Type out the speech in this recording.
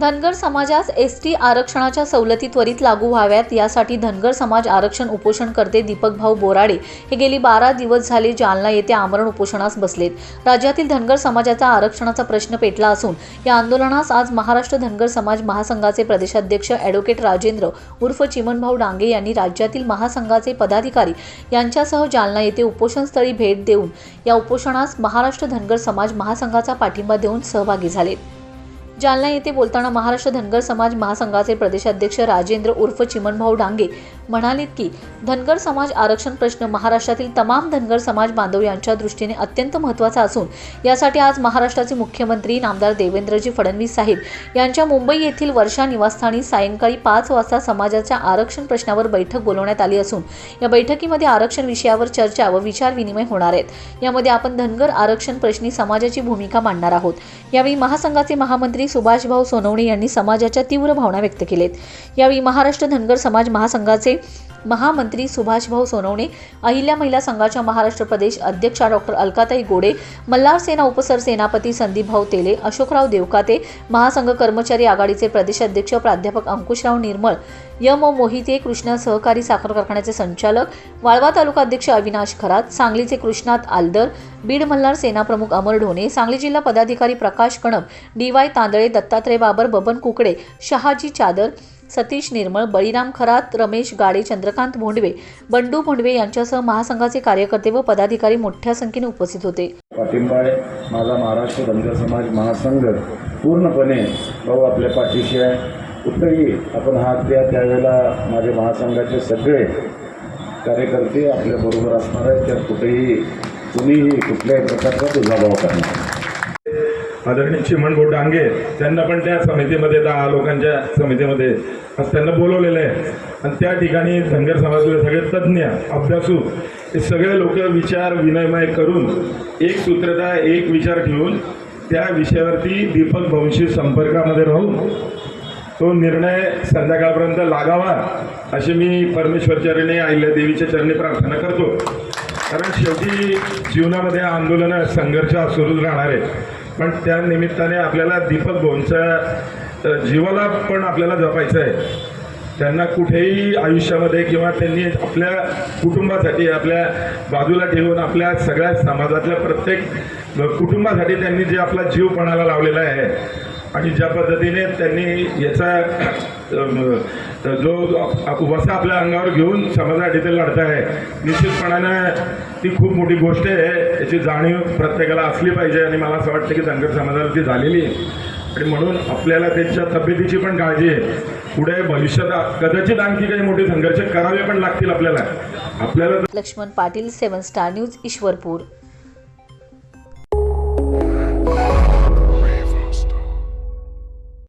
धनगर समाजास S T आरक्षणाच्या सवलती त्वरित लागू व्हाव्यात. यासाठी धनगर समाज आरक्षण उपोषणकर्ते दीपक भाऊ बोराडे हे गेली बारा दिवस झाले जालना येथे आमरण उपोषणास बसलेत. राज्यातील धनगर समाजाचा आरक्षणाचा प्रश्न पेटला असून या आंदोलनास आज महाराष्ट्र धनगर समाज महासंघाचे प्रदेशाध्यक्ष ॲडव्होकेट राजेंद्र उर्फ चिमनभाऊ डांगे यांनी राज्यातील महासंघाचे पदाधिकारी यांच्यासह जालना येथे उपोषणस्थळी भेट देऊन या उपोषणास महाराष्ट्र धनगर समाज महासंघाचा पाठिंबा देऊन सहभागी झालेत. जालना येथे बोलताना महाराष्ट्र धनगर समाज महासंघाचे प्रदेशाध्यक्ष राजेंद्र उर्फ चिमनभाऊ डांगे म्हणालेत की धनगर समाज आरक्षण प्रश्न महाराष्ट्रातील तमाम धनगर समाज बांधव यांच्या दृष्टीने अत्यंत महत्त्वाचा असून यासाठी आज महाराष्ट्राचे मुख्यमंत्री नामदार देवेंद्रजी फडणवीस साहेब यांच्या मुंबई येथील वर्षा निवासस्थानी सायंकाळी पाच वाजता समाजाच्या आरक्षण प्रश्नावर बैठक बोलवण्यात आली असून या बैठकीमध्ये आरक्षण विषयावर चर्चा व विचार विनिमय होणार आहेत. यामध्ये आपण धनगर आरक्षण प्रश्नी समाजाची भूमिका मांडणार आहोत. यावेळी महासंघाचे महामंत्री सुभाषभाऊ सोनवणे यांनी समाजाच्या तीव्र भावना व्यक्त केलेत. यावेळी महाराष्ट्र धनगर समाज महासंघाचे महामंत्री सुभाषभाऊ सोनवणे अहिल्या महिला संघाच्या महाराष्ट्र प्रदेश अध्यक्षा डॉक्टर अलकाताई गोडे मल्हार सेना उपसर सेनापती संदीपभाऊ तेले अशोकराव देवकाते महासंघ कर्मचारी आघाडीचे प्रदेशाध्यक्ष प्राध्यापक अंकुशराव निर्मळ यम मोहिते कृष्णा सहकारी साखर कारखान्याचे संचालक वाळवा तालुका अध्यक्ष अविनाश खरात सांगलीचे कृष्णात आलदर बीड मल्हार सेनाप्रमुख अमर ढोणे सांगली जिल्हा पदाधिकारी प्रकाश कणप डी वाय तांदळे दत्तात्रय बाबर बबन कुकडे शहाजी चादर सतीश निर्मळ बळीराम खरात रमेश गाडे चंद्रकांत भोंडवे बंडू भोंडवे यांच्यासह महासंघाचे कार्यकर्ते व पदाधिकारी मोठ्या संख्येने उपस्थित होते. पाठिंबा आहे माझा महाराष्ट्र धनगर समाज महासंघ पूर्णपणे भाऊ आपल्या पाठीशी आहे. कुठंही आपण हात द्या त्यावेळेला माझे महासंघाचे सगळे कार्यकर्ते आपल्याबरोबर असणार आहेत. त्यात कुठेही कुणीही कुठल्याही प्रकारचा दुजाभाव करणार आदरणीय चिमण डांगे त्यांना पण त्या समितीमध्ये दहा लोकांच्या समितीमध्ये आज त्यांना बोलवलेलं आहे. आणि त्या ठिकाणी धनगर समाजातले सगळे तज्ज्ञ अभ्यासू हे सगळे लोक विचार विनिमय करून एक सूत्रता एक विचार ठेवून त्या विषयावरती दीपक भाऊंशी संपर्कामध्ये राहून तो निर्णय संध्याकाळपर्यंत लागावा अशी मी परमेश्वरचरणी आईल्या देवीच्या चरणी प्रार्थना करतो. कारण शेवटी जीवनामध्ये आंदोलनं संघर्ष सुरूच राहणार आहे. पण त्या निमित्ताने आपल्याला दीपक भाऊंच्या जीवाला पण आपल्याला जपायचं आहे. त्यांना कुठेही आयुष्यामध्ये किंवा त्यांनी आपल्या कुटुंबासाठी आपल्या बाजूला ठेवून आपल्या सगळ्या समाजातल्या प्रत्येक कुटुंबासाठी त्यांनी जे आपला जीव पणाला लावलेला आहे आणि ज्या पद्धतीने त्यांनी याचा जो वसा आपल्या अंगावर घेऊन समाजासाठी ते लढत आहे निश्चितपणाने ती खूप मोठी गोष्ट आहे. याची जाणीव प्रत्येकाला असली पाहिजे आणि मला असं वाटतं की धनगर समाजाला ती झालेली आहे. आणि म्हणून आपल्याला त्यांच्या तब्येतीची पण काळजी आहे. पुढे भविष्यात कदाचित आणखी काही मोठे संघर्ष करावे पण लागतील आपल्याला. आपल्याला Laxman Patil seven star news Ishwarpur.